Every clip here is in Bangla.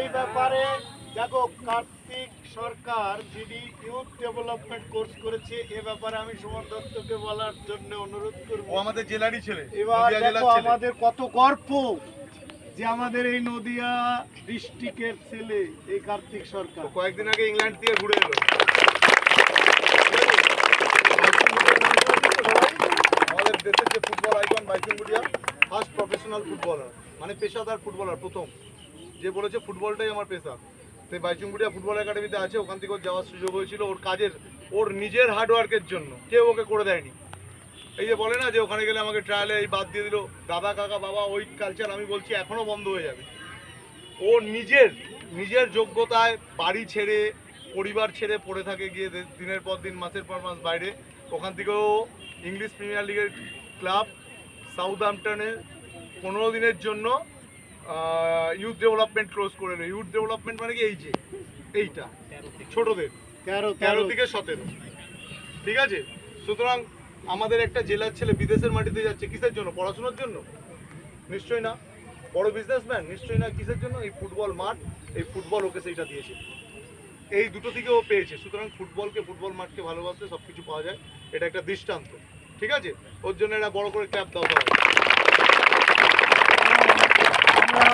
এই ব্যাপারে দেখো কার্তিক সরকার যিনি ইউথ ডেভেলপমেন্ট কোর্স করেছে এ ব্যাপারে আমি সুমন দত্তকে বলার জন্য অনুরোধ করব। আমাদের জেলারই ছেলে এবার দেখো আমাদের কত গর্ব যে আমাদের এই নদিয়া ডিস্ট্রিক্টের ছেলে এই কার্তিক সরকার। কয়েকদিন আগে ইংল্যান্ড থেকে ঘুরে এলো। আমাদের দেশের যে football icon Baichung first professional footballer মানে পেশাদার ফুটবলার, প্রথম। যে বলেছে ফুটবলটাই আমার পেশা। সেই বাইচুং ভুটিয়া ফুটবল একাডেমিতে আছে, ওখান থেকে যাওয়ার সুযোগ হয়েছিল ওর কাজের, ওর নিজের হার্ডওয়ার্কের জন্য। কেউ ওকে করে দেয়নি। এই যে বলে না যে ওখানে গেলে আমাকে ট্রায়ালে এই বাদ দিয়ে দিল। দাদা, কাকা, বাবা, ওই কালচার আমি বলছি এখনও বন্ধ হয়ে যাবে। ও নিজের নিজের যোগ্যতায় বাড়ি ছেড়ে, পরিবার ছেড়ে পড়ে থাকে গিয়ে দিনের পর দিন, মাসের পর মাস বাইরে। ওখান থেকেও ইংলিশ প্রিমিয়ার লিগের ক্লাব সাউথ পনেরো দিনের জন্য ইউথ ডেভেলপমেন্ট ক্লোজ করে নেয় ইউথ ডেভেলপমেন্ট মানে কি? এই যে এইটা। ছোটদের। তেরো তেরো। থেকে সতেরো। ঠিক আছে? সুতরাং আমাদের একটা জেলার ছেলে বিদেশের মাটিতে যাচ্ছে কিসের জন্য? পড়াশোনার জন্য? নিশ্চয়ই না। বড় বিজনেসম্যান নিশ্চয়ই না। কিসের জন্য? এই ফুটবল মাঠ এই ফুটবল ওকে সেইটা দিয়েছে। এই দুটো থেকে ও পেয়েছে। সুতরাং ফুটবলকে ফুটবল মাঠকে ভালোবাসতে সব কিছু পাওয়া যায়। এটা একটা দৃষ্টান্ত। ঠিক আছে? ওর জন্য একটা বড় করে ক্যাপ দেওয়া হবে আমরা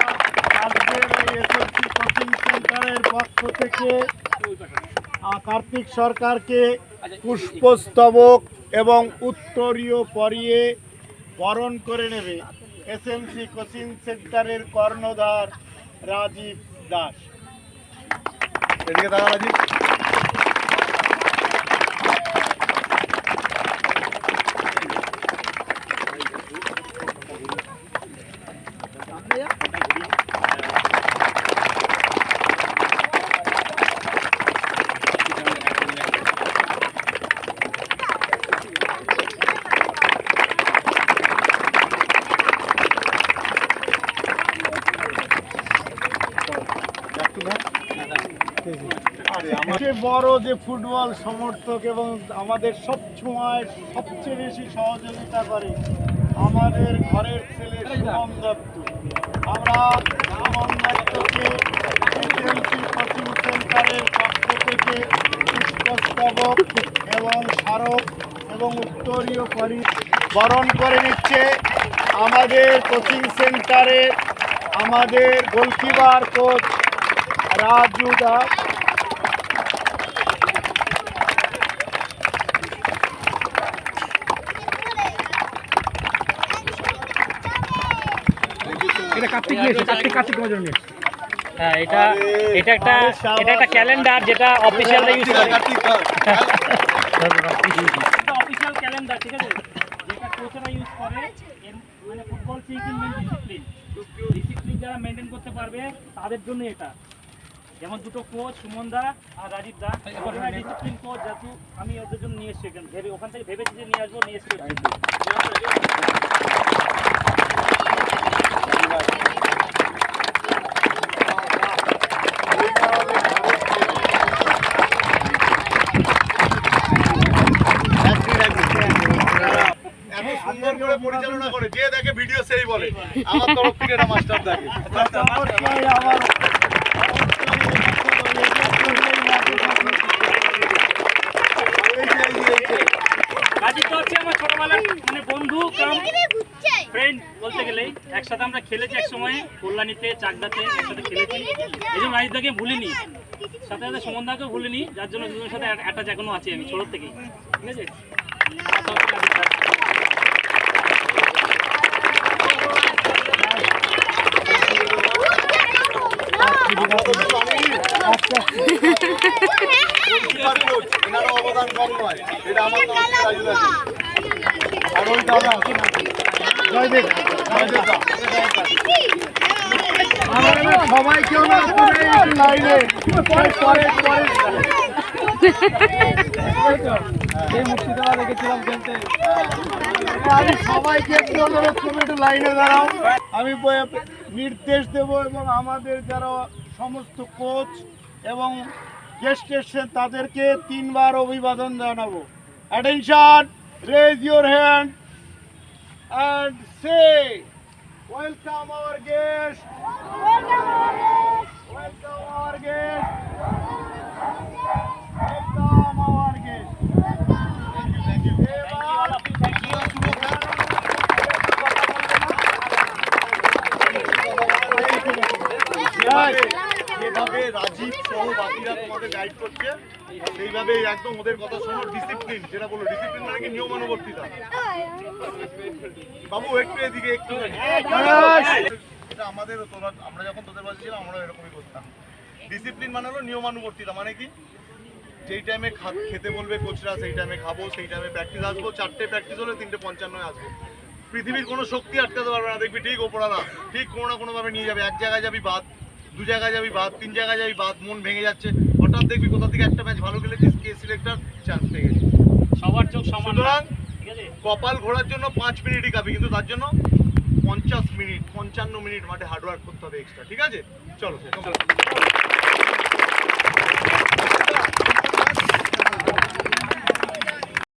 আজকের এই এসএলসি কোচিং সেন্টারের পক্ষ থেকে কার্তিক সরকারকে পুষ্পস্তবক এবং উত্তরীয় পরিয়ে বরণ করে নেবে এসএমসি কোচিং সেন্টারের কর্ণধার রাজীব দাস এদিকে দাঁড়া রাজীব সবচেয়ে বড় যে ফুটবল সমর্থক এবং আমাদের সব সবসময় সবচেয়ে বেশি সহযোগিতা করে আমাদের ঘরের ছেলে সুমন দত্ত। আমরা সুমন দত্তকে কোচিং সেন্টারের পক্ষ থেকে পুষ্পস্তবক এবং স্মারক এবং উত্তরীয় পরি বরণ করে নিচ্ছে আমাদের কোচিং সেন্টারে আমাদের গোলকিপার কোচ রাজু দাস এটা কার্তিক নিয়েছে কার্তিক কার্তিক তোমার জন্য হ্যাঁ এটা এটা একটা এটা একটা ক্যালেন্ডার যেটা অফিসিয়ালরা ইউজ করে। অফিসিয়াল ক্যালেন্ডার ঠিক আছে? যেটা কোচরা ইউজ করে মানে ফুটবল সিকিং ডিসিপ্লিন ডিসিপ্লিন যারা মেনটেন করতে পারবে তাদের জন্য এটা। যেমন দুটো কোচ সুমন দা আর রাজীব দা। ডিসিপ্লিন কোচ যেহেতু আমি ওদের জন্য নিয়ে এসেছি ভেবে ওখান থেকে ভেবেছি যে নিয়ে আসব নিয়ে এসেছি। সুন্দর করে পরিচালনা করে। যে দেখে ভিডিও সেই বলে। আমার তরফ থেকে মাস্টার দেখে। মানে বন্ধু কাম ফ্রেন্ড বলতে গেলেই একসাথে আমরা খেলেছি এক সময় কল্যাণীতে চাকদাতে একসাথে খেলেছি। এই জন্য রাজদাকে ভুলিনি সাথে সাথে সুমনদাকেও ভুলিনি যার জন্য দুজনের সাথে অ্যাটাচ এখনও আছি আমি ছোটোর থেকেই। ঠিক আছে? আচ্ছা, অবদান কম নয় এটা আমার লাইনে আমি সবাইকে লাইনে দাঁড়াও আমি নির্দেশ দেব এবং আমাদের যারা সমস্ত কোচ এবং গেস্ট এসছেন তাদেরকে তিনবার অভিবাদন জানাব attention raise your hand and say welcome our guest welcome our guest welcome our guest যেভাবে রাজীব সহ বাকিরা তোমাদের গাইড করছে সেইভাবে একদম ওদের কথা শোনো ডিসিপ্লিন যেটা বলো ডিসিপ্লিন মানে কি নিয়মানুবর্তিতা? বাবু, একটু এদিকে, একটু এটা আমাদের তোরা, আমরা যখন তোদের বাজে ছিলাম আমরা এরকমই করতাম। ডিসিপ্লিন মানে হলো নিয়মানুবর্তিতা মানে কি? যেই টাইমে খেতে বলবে কোচরা, সেই টাইমে খাব, সেই টাইমে প্র্যাকটিস আসব, চারটে প্র্যাকটিস হলে তিনটে পঞ্চান্নয় আসব। পৃথিবীর কোনো শক্তি আটকাতে পারবে না, দেখবি ঠিক ওপরালা ঠিক কোনো না কোনোভাবে নিয়ে যাবে। এক জায়গায় যাবি বাদ, দু জায়গায় যাবি বাদ, তিন জায়গায় যাবি বাদ, মন ভেঙে যাচ্ছে। হঠাৎ দেখবি কোথা থেকে একটা ম্যাচ ভালো খেলেছিস কে সিলেক্টার চান্স পেয়ে গেছে সবার চোখ সমান সুতরাং কপাল ঘোরার জন্য পাঁচ মিনিটই কাপি কিন্তু তার জন্য পঞ্চাশ মিনিট পঞ্চান্ন মিনিট মাঠে হার্ডওয়ার্ক করতে হবে এক্সট্রা ঠিক আছে? চলো।